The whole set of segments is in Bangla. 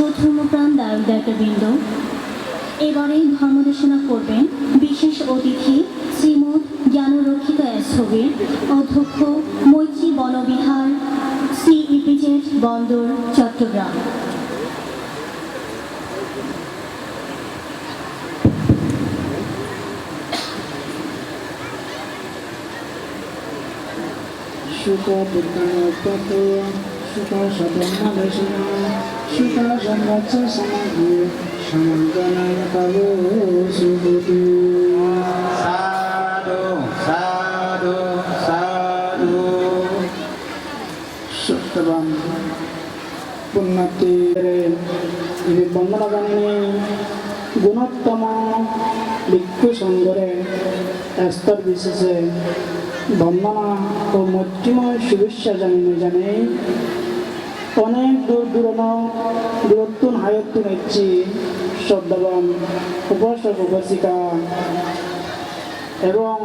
ও ধর্মপ্রাণ দায়ক দায়িত্ববৃন্দ এবারে ধর্মদেশনা করবেন বিশেষ অতিথি শ্রীমৎ জ্ঞানরক্ষিতা ছবির অধ্যক্ষ মৈত্রী বনবিহার শ্রী ইপিজেড বন্দর, চট্টগ্রাম। সুখ বুদ্ধাপতে সুখ সদমাদেশিন সুখ সংগচ্ছ সমাধি সমঞ্জনায় তব সুবুতি সাধু সাধু। সাধু সত্যবান পুণ্যতিরে ইনি বন্দনাগানিনী গুণোত্তম ভিক্ষু সঙ্গরে স্তর বিশেষে বন্দনা ও মৈত্রীময় শুভেচ্ছা জানিয়ে জানে অনেক দূর দূরানো দূরত্বন হায়ত্তন ইচ্ছি শ্রদ্ধাবান উপাসক উপাসিকা। এবং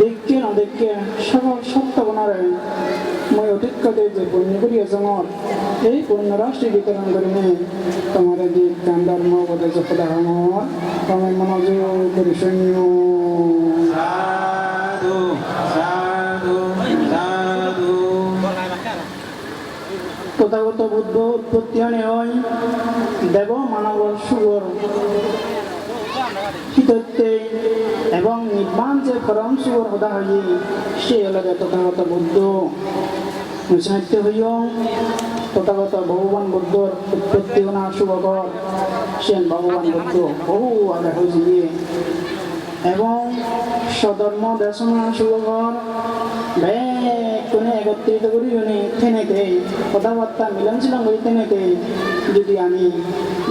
দেখকে না দেখকে সকল সত্যবনারে মই অতীততে যে পুণ্য করিয়াছ আমার, এই পুণ্য রাষ্ট্রী বিতরণ করিনে তোমার গান ধর্ম বোধে সত্যতা আমার তোমার মনোযোগ করি সৈন্য আনে হয়, দেব মানব সুগর। এবং নির্বাণ যে পরম সুগর হদা হই সে হল তথাগত বুদ্ধ। সাহিত্য হইয় তথাগত ভগবান বুদ্ধর উৎপত্তি শুভকর সেন ভগবান বুদ্ধ বহু আগে হয়েছে এবং স্বধর্ম দর্শনা শুভকর কোনে একত্রিত করি উনি থেনেতে কথাবার্তা মিলনশীলন করি থেনেতে। যদি আমি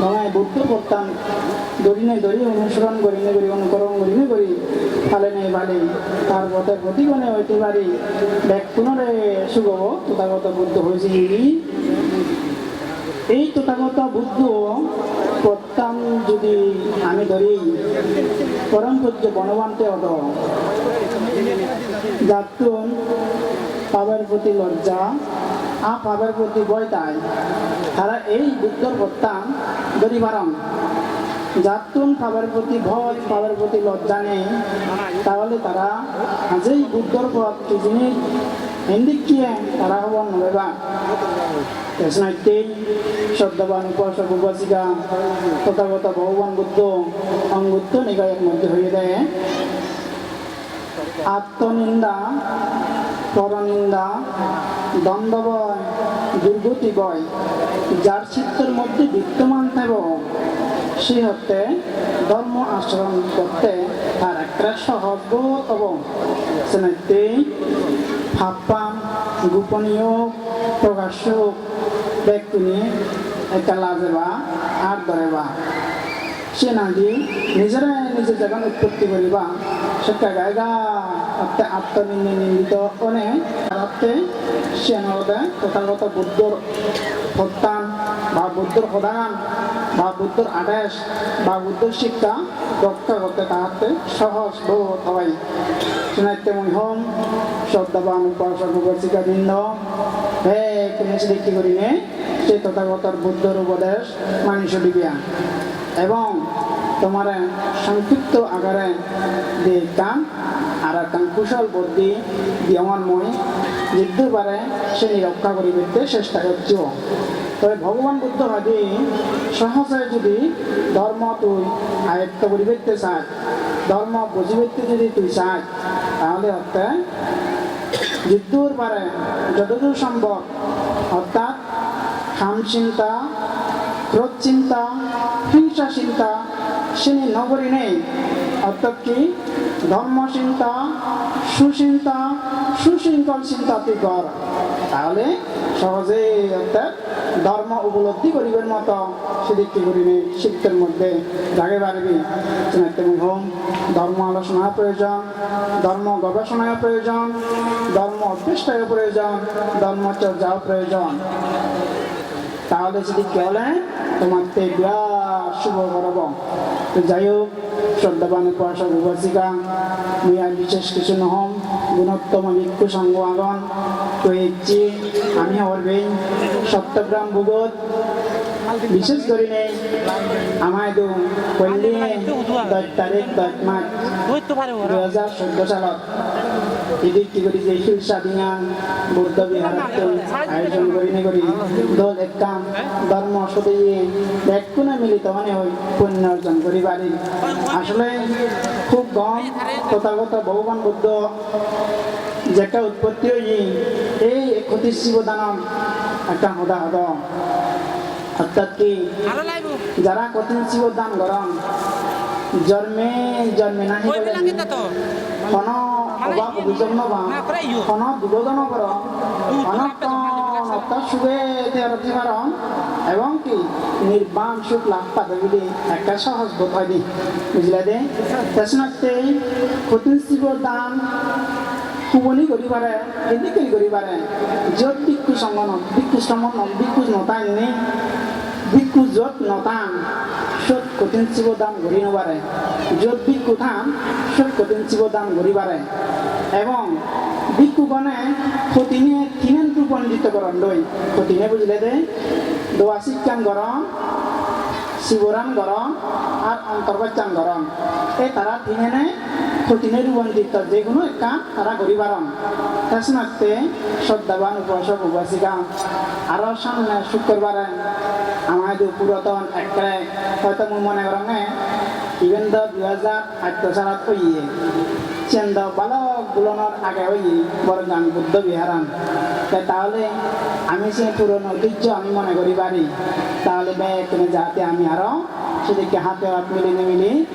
নয় বুদ্ধ করতাম, দড়িনে দড়ি অনুসরণ করি নে করি, অনুকরণ করি নে করি, ফালে নেই ভালে তার পথের প্রতিগণে হইতে পারি। ব্যাগ পুনরে শুভব তথাগত বুদ্ধ হয়েছে এই তথাগত বুদ্ধ প্রত্যান যদি আমি ধরি, পরম পূজ্য বনবান্তে অত যাতুন পাবের প্রতি লজ্জা, আ পাবের প্রতি ভয় তাই। তারা এই বুদ্ধর প্রত্যান ধরি পারম যাতুন পাবের প্রতি ভয় পাবের প্রতি লজ্জা নেই, তাহলে তারা আজই বুদ্ধর পথ, কি জিনিস? হিন্দিকিয়ে তারা হব নবেবা। কৃষ্ণাইতে শ্রদ্ধাবান উপাসক তথাগত ভগবান বুদ্ধ অঙ্গুত্ব নিকায়ের মধ্যে হয়ে দেয় আত্মনিন্দা পরনিন্দা দ্বন্দ্ববয় দুর্গতি বয় যার চিত্তের মধ্যে বিদ্যমান থাকব সে হতে ধর্ম আচরণ করতে তার একটা সহজ তব সেনাইতে ভাবপাম গোপনীয় প্রকাশ্য ব্যক্তি নিয়ে একটা লাজেবা, আর ধরেবা সে নাকি নিজেরাই নিজের জায়গা উৎপত্তি করিবা সেটা গায়গা অর্থে আত্মনিন্দিত অনে অর্থে সে নদে তথাগত বুদ্ধর প্রত্যান বা বুদ্ধর প্রধান বা বুদ্ধর আদেশ বা বুদ্ধর শিক্ষা রক্ষা করতে তাহাতে সহজ বোধ হয়। শুনাইতে মহম শ্রদ্ধাবান উপাসিকা, বৃন্দ তুমি দেখি করিনে সে তথাগতর বুদ্ধর উপদেশ মানি চলিবিয়া এবং তোমার সংক্ষিপ্ত আকারে দিতাম আর একটা কুশল বুদ্ধি দিয়মান মই যুদ্ধ পারে সে রক্ষা করিবে চেষ্টা করছ। তবে ভগবান বুদ্ধ ভাবি সহজে যদি ধর্ম তুই আয়ত্ত করিবে চাস, ধর্ম বুঝিবে যদি তুই চাস, তাহলে অর্থে যুদ্ধর পারে যতদূর সম্ভব, অর্থাৎ খাম চিন্তা ক্রোধ চিন্তা হিংসা চিন্তা শ্রেণি নগরী নেই। অর্থাৎ কি? ধর্ম চিন্তা সুচিন্তা সুশৃঙ্খল চিন্তা তুই কর তাহলে সহজেই অর্থাৎ ধর্ম উপলব্ধি করিবের মতো সেদিকটি করিবে শিক্ষের মধ্যে। জাগে পারবি তেমন হোম ধর্ম আলোচনা প্রয়োজন, ধর্ম গবেষণায় প্রয়োজন, ধর্ম অভ্যেষ্টায় প্রয়োজন, ধর্ম ধর্মচর্যাও প্রয়োজন। তাহলে যদি কি হলে তোমার তে বিরাট শুভ করব তো যাই হোক, শ্রদ্ধাবান উপাসক উপাসিকা মুই আর বিশেষ কিছু নহম। গুণোত্তম ভিক্ষু সঙ্গ আগন তো আমি হরবেই সপ্তগ্রাম ভূগত বিশেষ করে দু পল্লী দশ তারিখ দশ মাস দুই হাজার চৈধ্য সালত এদিক কি করি যে শিলসা দিঙা বুদ্ধ বিহার আয়োজন করি। নি করি দল একদম ধর্ম সদে ব্যাকুণে মিলিত মানে হই পুণ্য অর্জন করি পারি আসলে খুব কম তথাগত ভগবান বুদ্ধ যেটা উৎপত্তি হই এই একত্রিশ শিবদানম একটা হদা হদ অর্থাৎ কি যারা কঠিন শিবদান গরম। জন্মে জন্মে নাহি কোন অভাব অভিযোগ নবা। কোন কর অনর্থ সুখে তেরতি কারণ এবং কি নির্বাণ সুখ লাভ পাবে বলে একটা সহজ বোধ হয় দি বুঝলে দে? তেসনাতে কঠিন শিবদান শুবনি কৰি পাৰে এদিকে কৰি পাৰে য'ত বিক্ষু সংগন বিক্ষু সংগন বিক্ষু নতাই নে? বিক্ষু য'ত নতান সত কঠিন শিবদান ঘূৰি নবাৰে য'ত বিক্ষু থান সত কঠিন শিবদান ঘূৰি পাৰে এবং বিক্ষুগণে সতিনে কিমান ৰূপান্তৰিত কৰণ লৈ, সতিনে বুজিলে দে শিক্ষান গৰম শিবরান গরম আর অন্তর্বাচান গরম এই তারা তিনে ক্ষতিনে রূপান্তরিত যে কোনো একটা তারা করি পারন তাছনাতে শ্রদ্ধাবান উপাসক উপাসিকা আরও সামনে শুক্রবারে আমাদের পুরাতন একটাই হয়তো মোৰ মনে করঙে ইভেন দ দুই হাজার আঠারো সালত হইয়ে চেন্দ বালক বুলনের আগে হইয়ে আমি বুদ্ধ বিহারান তাহলে আমি সে পুরনো ঐতিহ্য আমি মনে করি পারি তাহলে ব্যাকুনে যাতে আমি আরও সেদিকে হাতে হাত মিলিয়ে মিলি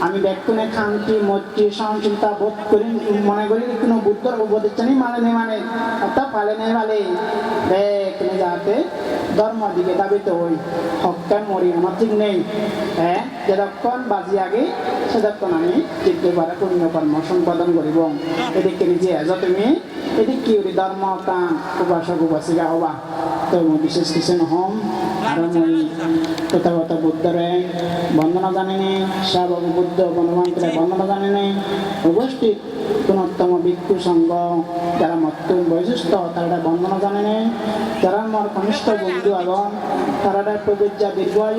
আমি ব্যাকুনে খান্তি মৈত্রী সহনশীলতা বোধ করি, মনে করি কোনো বুদ্ধর উপদেশানি মানে নেই মানে অর্থাৎ পালে নেই মানে ব্যাকুনে যাতে ধর্ম দিকে দাবিত হই। হকান মরি, আমার ঠিক নেই। হ্যাঁ যতক্ষণ বাজি আগে সেতক্ষণ আমি টিকতে পারে পুণ্য কর্ম সম্পাদন করিব। এদিকে নিজে এজ তুমি, এদিক ধর্ম কান উপাসক, উপাসিকা হবা। বিশেষ কিছু নহম আৰু মই তথাগত বুদ্ধৰে বন্দনা জানেনে শ্যাবক বুদ্ধ বনবান্তরে বন্দনা জানেনে উপস্থিত পুনর্তম ভিক্ষু সংঘ যারা মত্তুম বৈশিষ্ট্য তারা বন্দনা জানেনে যারা আমার কনিষ্ঠ বন্ধু আগম তারা প্রবৃত্তা দীর্ঘায়ু